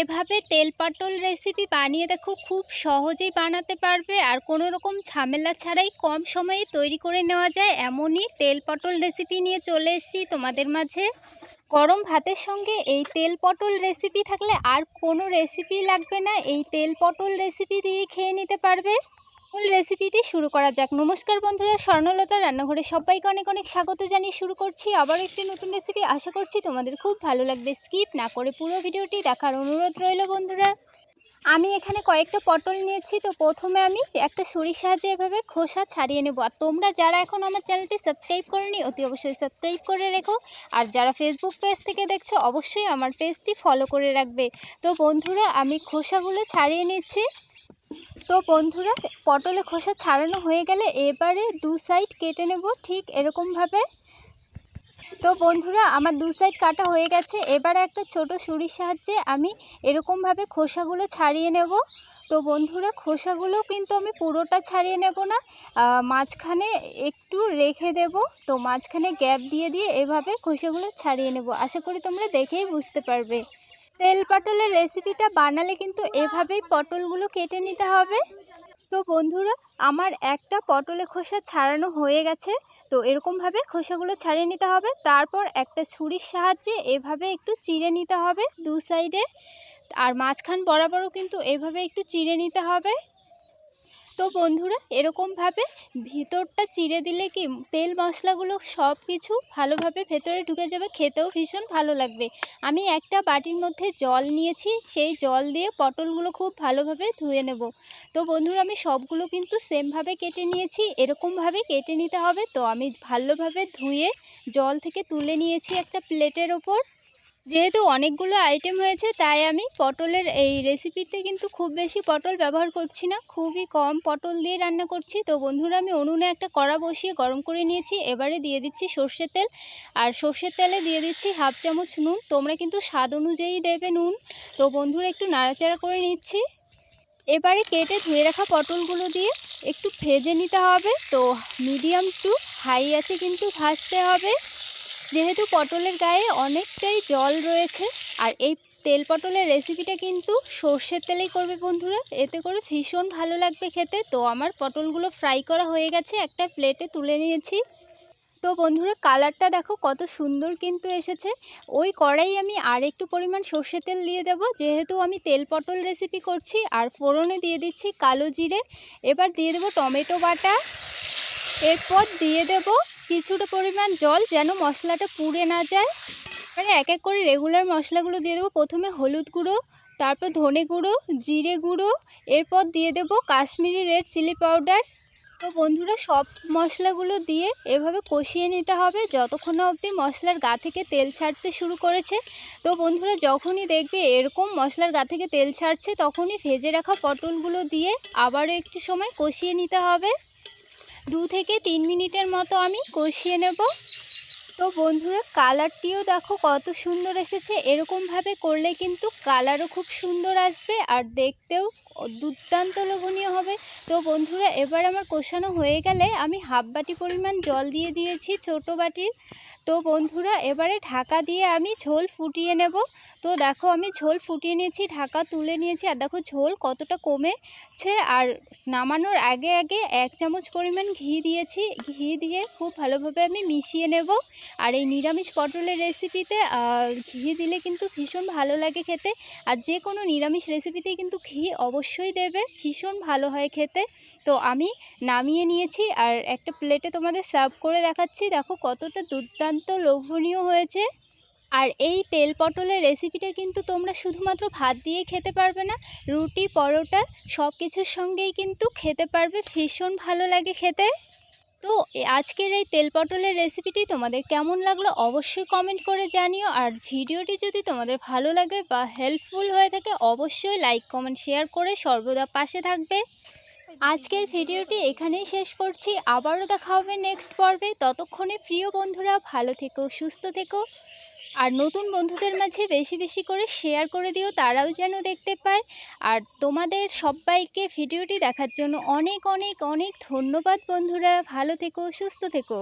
এভাবে তেল পটল রেসিপি বানিয়ে দেখো, খুব সহজেই বানাতে পারবে আর কোনো রকম ঝামেলা ছাড়াই কম সময়ে তৈরি করে নেওয়া যায় এমনই তেল পটল রেসিপি নিয়ে চলে এসেছি তোমাদের মাঝে। গরম ভাতের সঙ্গে এই তেল পটল রেসিপি থাকলে আর কোনো রেসিপি লাগবে না, এই তেল পটল রেসিপি দিয়ে খেয়ে নিতে পারবে। রেসিপিটি শুরু করা যাক। নমস্কার বন্ধুরা, স্বর্ণলতা রান্নাঘরে সবাইকে অনেক অনেক স্বাগত জানিয়ে শুরু করছি। আবার একটি নতুন রেসিপি আশা করছি তোমাদের খুব ভালো লাগবে। স্কিপ না করে পুরো ভিডিওটি দেখার অনুরোধ রইল বন্ধুরা। আমি এখানে কয়েকটা পটল নিয়েছি। তো প্রথমে আমি একটা ছুরির সাহায্যে এভাবে খোসা ছাড়িয়ে নেব। আর তোমরা যারা এখন আমার চ্যানেলটি সাবস্ক্রাইব করেনি, অতি অবশ্যই সাবস্ক্রাইব করে রেখো। আর যারা ফেসবুক পেজ থেকে দেখছ, অবশ্যই আমার পেজটি ফলো করে রাখবে। তো বন্ধুরা, আমি খোসাগুলো ছাড়িয়ে নিচ্ছি। তো বন্ধুরা, পটলে খোসা ছাড়ানো হয়ে গেলে এবারে দু সাইড কেটে নেব ঠিক এরকমভাবে। তো বন্ধুরা, আমার দু সাইড কাটা হয়ে গেছে। এবারে একটা ছোট ছুরির সাহায্যে আমি এরকমভাবে খোসাগুলো ছাড়িয়ে নেব। তো বন্ধুরা, খোসাগুলো কিন্তু আমি পুরোটা ছাড়িয়ে নেব না। মাঝখানে একটু রেখে দেব। তো মাঝখানে গ্যাপ দিয়ে দিয়ে এভাবে খোসাগুলো ছাড়িয়ে নেব। আশা করি তোমরা দেখেই বুঝতে পারবে। তেল পটলের রেসিপিটা বানালে কিন্তু এভাবেই পটলগুলো কেটে নিতে হবে। তো বন্ধুরা, আমার একটা পটলে খোসা ছাড়ানো হয়ে গেছে। তো এরকমভাবে খোসাগুলো ছাড়িয়ে নিতে হবে। তারপর একটা ছুরির সাহায্যে এভাবে একটু চিড়ে নিতে হবে দু সাইডে আর মাঝখান বরাবরও কিন্তু এভাবে একটু চিড়ে নিতে হবে। তো বন্ধুরা, এরকমভাবে ভিতরটা চিড়ে দিলে কি তেল মশলাগুলো সব কিছু ভালোভাবে ভেতরে ঢুকে যাবে, খেতেও ভীষণ ভালো লাগবে। আমি একটা বাটির মধ্যে জল নিয়েছি, সেই জল দিয়ে পটলগুলো খুব ভালোভাবে ধুয়ে নেব। তো বন্ধুরা, আমি সবগুলো কিন্তু সেমভাবে কেটে নিয়েছি, এরকমভাবে কেটে নিতে হবে। তো আমি ভালোভাবে ধুয়ে জল থেকে তুলে নিয়েছি একটা প্লেটের ওপর। যেহেতু অনেকগুলো আইটেম হয়েছে, তাই আমি পটলের এই রেসিপিতে কিন্তু খুব বেশি পটল ব্যবহার করছি না। খুবই কম পটল দিয়ে রান্না করছি। তো বন্ধুরা, আমি উনুনে একটা কড়া বসিয়ে গরম করে নিয়েছি। এবারে দিয়ে দিচ্ছি সর্ষের তেল। আর সর্ষের তেলে দিয়ে দিচ্ছি হাফ চামচ নুন। তোমরা কিন্তু স্বাদ অনুযায়ী দেবে নুন। তো বন্ধুরা, একটু নাড়াচাড়া করে নিচ্ছি। এবারে কেটে ধুয়ে রাখা পটলগুলো দিয়ে একটু ভেজে নিতে হবে। তো মিডিয়াম টু হাই আছে কিন্তু ভাজতে হবে। যেহেতু পটলের গায়ে অনেকটাই জল রয়েছে, আর এই তেল পটলের রেসিপিটা কিন্তু সর্ষের তেলেই করবে বন্ধুরা। এতে করে ভীষণ ভালো লাগবে খেতে। তো আমার পটলগুলো ফ্রাই করা হয়ে গেছে, একটা প্লেটে তুলে নিয়েছি। তো বন্ধুরা কালারটা দেখো কত সুন্দর কিন্তু এসেছে। ওই কড়াই আমি আর একটু পরিমাণ সর্ষে তেল দিয়ে দেব। যেহেতু আমি তেল পটল রেসিপি করছি, আর ফোড়নে দিয়ে দিচ্ছি কালো জিরে। এবার দিয়ে দেবো টমেটো বাটা। এরপর দিয়ে দেব কিছুটা পরিমাণ জল যেন মশলাটা পুড়ে না যায়। মানে এক এক করে রেগুলার মশলাগুলো দিয়ে দেবো। প্রথমে হলুদ গুঁড়ো, তারপর ধনে গুঁড়ো, জিরে গুঁড়ো, এরপর দিয়ে দেব কাশ্মীরি রেড চিলি পাউডার তো বন্ধুরা, সব মশলাগুলো দিয়ে এভাবে কষিয়ে নিতে হবে। যতক্ষণ অবধি মশলার গা থেকে তেল ছাড়তে শুরু করেছে। তো বন্ধুরা, যখনই দেখবে এরকম মশলার গা থেকে তেল ছাড়ছে, তখনই ভেজে রাখা পটলগুলো দিয়ে আবারও একটু সময় কষিয়ে নিতে হবে। দু থেকে তিন মিনিটের মতো আমি কষিয়ে নেব। তো বন্ধুরা, কালারটিও দেখো কত সুন্দর এসেছে। এরকমভাবে করলে কিন্তু কালারও খুব সুন্দর আসবে আর দেখতেও দুর্দান্ত লোভনীয় হবে। তো বন্ধুরা, এবার আমার কষানো হয়ে গেলে আমি হাফ বাটি পরিমাণ জল দিয়ে দিয়েছি ছোট বাটির। তো বন্ধুরা, এবারে ঢাকা দিয়ে আমি ঝোল ফুটিয়ে নেব। তো দেখো আমি ঝোল ফুটিয়ে নিয়েছি, ঢাকা তুলে নিয়েছি, আর দেখো ঝোল কতটা কমেছে। আর নামানোর আগে আগে এক চামচ পরিমাণ ঘি দিয়েছি। ঘি দিয়ে খুব ভালোভাবে আমি মিশিয়ে নেব। আর এই নিরামিষ পটলের রেসিপিতে ঘি দিলে কিন্তু ভীষণ ভালো লাগে খেতে। আর যে কোনো নিরামিষ রেসিপিতেই কিন্তু ঘি অবশ্যই দেবে, ভীষণ ভালো হয় খেতে। তো আমি নামিয়ে নিয়েছি, আর একটা প্লেটে তোমাদের সার্ভ করে দেখাচ্ছি। দেখো কতটা দুর্দান্ত লোভনীয় হয়েছে। আর এই তেল পটলের রেসিপিটা কিন্তু তোমরা শুধুমাত্র ভাত দিয়ে খেতে পারবে না, রুটি, পরোটা সব কিছুর সঙ্গেই কিন্তু খেতে পারবে, ভীষণ ভালো লাগে খেতে। তো আজকের এই তেল পটলের রেসিপিটি তোমাদের কেমন লাগল অবশ্যই কমেন্ট করে জানিও, আর ভিডিওটি যদি তোমাদের ভালো লাগে বা হেল্পফুল হয়ে থাকে অবশ্যই লাইক কমেন্ট শেয়ার করে সর্বদা পাশে থাকবে। আজকের ভিডিওটি এখানেই শেষ করছি, আবারও দেখা হবে নেক্সট পর্বে। ততক্ষণে প্রিয় বন্ধুরা ভালো থেকো, সুস্থ থেকো। আর নতুন বন্ধুদের মাঝে বেশি বেশি করে শেয়ার করে দিও, তারাও যেন দেখতে পায়। আর তোমাদের সবাইকে ভিডিওটি দেখার জন্য অনেক অনেক অনেক ধন্যবাদ বন্ধুরা। ভালো থেকো, সুস্থ থেকো।